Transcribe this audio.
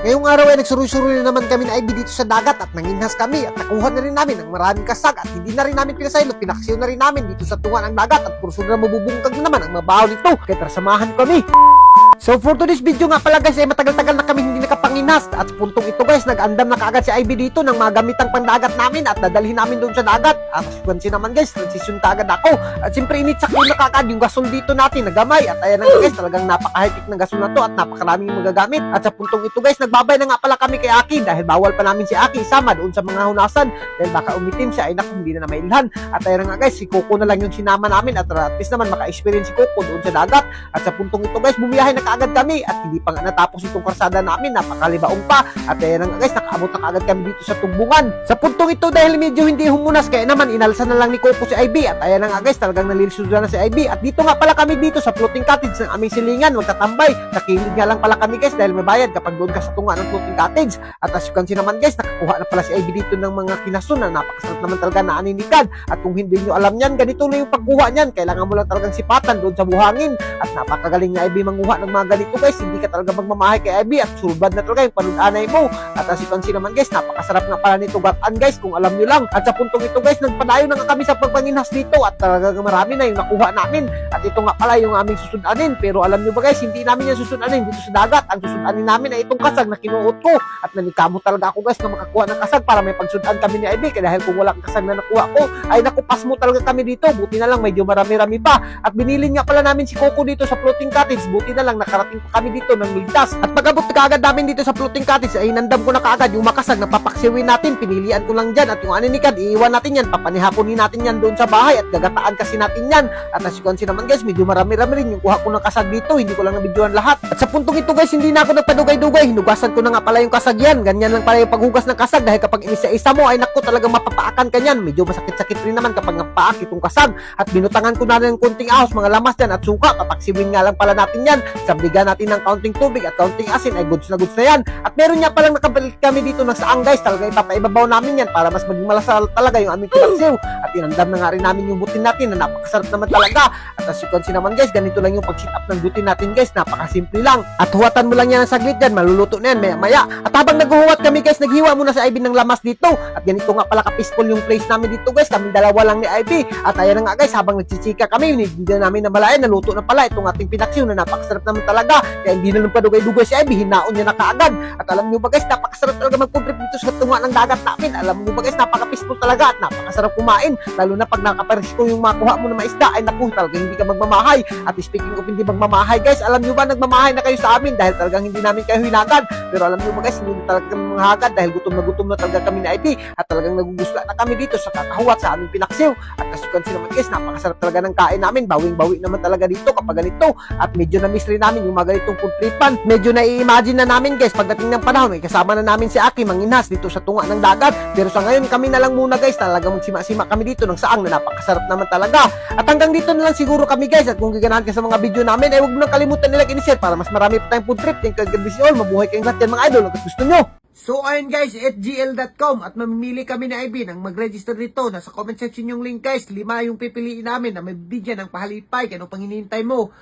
Ngayong araw ay nagsuroy-suroy na naman kami na IB dito sa dagat at nanginhas kami at nakuha na rin namin ng maraming kasag at hindi na rin namin pinasaylo, pinaksiyo na rin namin dito sa tunga ng dagat at purso na mabubungkag na naman ang mabaho nito kaya tara samahan kami. So for today's video nga pala guys ay matagal-tagal na kami hindi nakapanginas at sa puntong ito guys nag-andam na kaagad si IB dito ng mga gamitang pandagat namin at dadalhin namin doon sa dagat. At as naman guys transition kaagad ako. At siyempre init sa na kaagad yung gasol dito natin nagamay. At ayan na nga, guys talagang napaka-high ng gasol na to at napakaraming magagamit. At sa puntong ito guys nagbabay na nga pala kami kay Aki dahil bawal pa namin si Aki isama doon sa mga hunasan. Dahil baka umitim siya ay naku hindi na na mailhan at ayan na nga guys si Coco na lang yung sinama namin at at least naman maka-experience si Coco doon sa dagat. At sa puntong ito guys bumiyahe na kaagad kami at hindi pa nga natapos itong karsada namin napakalibaong pa. At ayan na nga guys nakaabot na kaagad kami dito sa tumbungan. Sa puntong ito dahil medyo hindi humunas kaya naman inalsa na lang ni Coco si IB at ayan na nga guys talagang nalilisudan na si IB at dito nga pala kami dito sa floating cottage ng aming silingan magtatambay. Sa kilid nga lang pala kami guys dahil may bayad kapag doon ka sa tunga ng floating cottage. At as you can see naman guys nakakuha na pala si IB dito ng mga kinasun na napakasarap naman talaga na aninikan at kung hindi nyo alam yan ganito na yung pagkuha niyan. Kailangan mo lang talagang sipatan doon sa buhangin. At napakagaling ni IB manguha ng mga ganito guys. Hindi ka talaga magmamahay kay IB at sulbad na talaga yung panunanay mo. At as you can see naman guys napakasarap nga pala nito gatan guys kung alam nyo lang at sa puntong ito guys nagpadayo na nga kami sa pagpanginhas dito at talagang marami na yung nakuha namin. At ito nga pala yung aming susudanin pero alam nyo ba guys hindi namin yung susudanin dito sa dagat ang susudanin namin ay itong kasag na kinuot ko. At nanikamo talaga ako guys na makakuha ng kasag para may pagsudan kami ni IB kaya dahil kung walang kasag na nakuha ko ay nakupas mo talaga kami dito. Buti na lang medyo marami-rami pa. At binilin nga pala namin si Coco dito sa floating cottage. Buti na lang nakarating pa kami dito ng ligtas. At pagabot kaagad namin dito sa floating cottage ay nandam ko na kaagad yung makasag na papaksiwin natin. Pinilian ko lang dyan at yung aninikad iiwan natin yan. Papanihaponin natin yan doon sa bahay at gagataan kasi natin yan. At as you can see naman guys medyo marami-rami rin yung kuha ko ng kasag dito. Hindi ko lang nabidyoan lahat. At sa puntong ito guys hindi na ako nagpadugay-dugay. Hinugasan ko na nga pala yung kasag yan. Ganyan lang pala yung paghugas ng kasag dahil kapag inisa-isa mo ay naku talagang mapapaakan ka yan medyo masakit-sakit rin naman kapag napaak itong kasag. At binutangan ko na rin ng kunting ahos mga lamas dyan at suka. Papaksiwin nga lang pala natin yan. Sabligan natin ng kaunting tubig at kaunting asin ay goods na goods na yan at meron nga palang nakabalik kami dito ng saang guys. Talaga ipapaibabaw namin yan para mas maging malasal talaga yung aming pinaksiw at inandam na nga rin namin yung butin natin na napakasarap naman talaga. At as you can see naman guys ganito lang yung pag-sit up ng butin natin guys. Napakasimple lang. At huwatan mo lang yan ng saglit yan maluluto na yan maya maya at habang naghuhuwat kami guys naghiwa muna si Ivy ng lamas dito. At ganito nga pala ka-peaceful yung place namin dito guys. Kami dalawa lang ni Ivy. At ayan na nga guys habang nagchichika kami hindi na namin namalayan naluto na pala itong ating pinaksiw na napakasarap naman talaga. Kaya hindi na lang padugay-dugay si Ivy hinaon niya na kaagad at alam niyo ba guys napakasarap talaga mag-contrib dito sa tunga ng dagat namin. Alam niyo ba guys napaka-peaceful talaga at napakasarap kumain. Lalo na pag nakaparesko yung makuha mo na maisda ay naku talaga hindi ka magmamahay. At speaking of hindi magmamahay guys alam niyo ba nagmamahay na kayo sa amin dahil talagang hindi namin kayo hinagan pero alam niyo ba guys hindi talaga kami mahagad dahil gutom na gutom na talaga kami na Ivy at talagang nagugusla na kami dito sa kakahuwat sa aming pinaksiw. At as you can guys napakasarap talaga ng kain namin. Bawing-bawi naman talaga dito kapag ganito. At medyo na-miss namin yung mga ganitong food tripan medyo na-imagine na namin guys pagdating ng panahon ay kasama na namin si Aki manginas dito sa tunga ng dagat pero sa ngayon kami na lang muna guys talagang magsima-sima kami dito ng saang na napakasarap naman talaga at hanggang dito na lang siguro kami guys at kung giganahan ka sa mga video namin ay huwag mo nang kalimutan nila i-share para mas marami pa tayong food trip yung kagabisi all mabuhay kayong lahat yan mga idol kung gusto nyo So ayun guys, atgl.com at mamimili kami ni IB ng mag-register dito. Nasa comment section yung link guys. Lima yung pipiliin namin na may bigyan ng pahalipay. Ano pang hinihintay mo?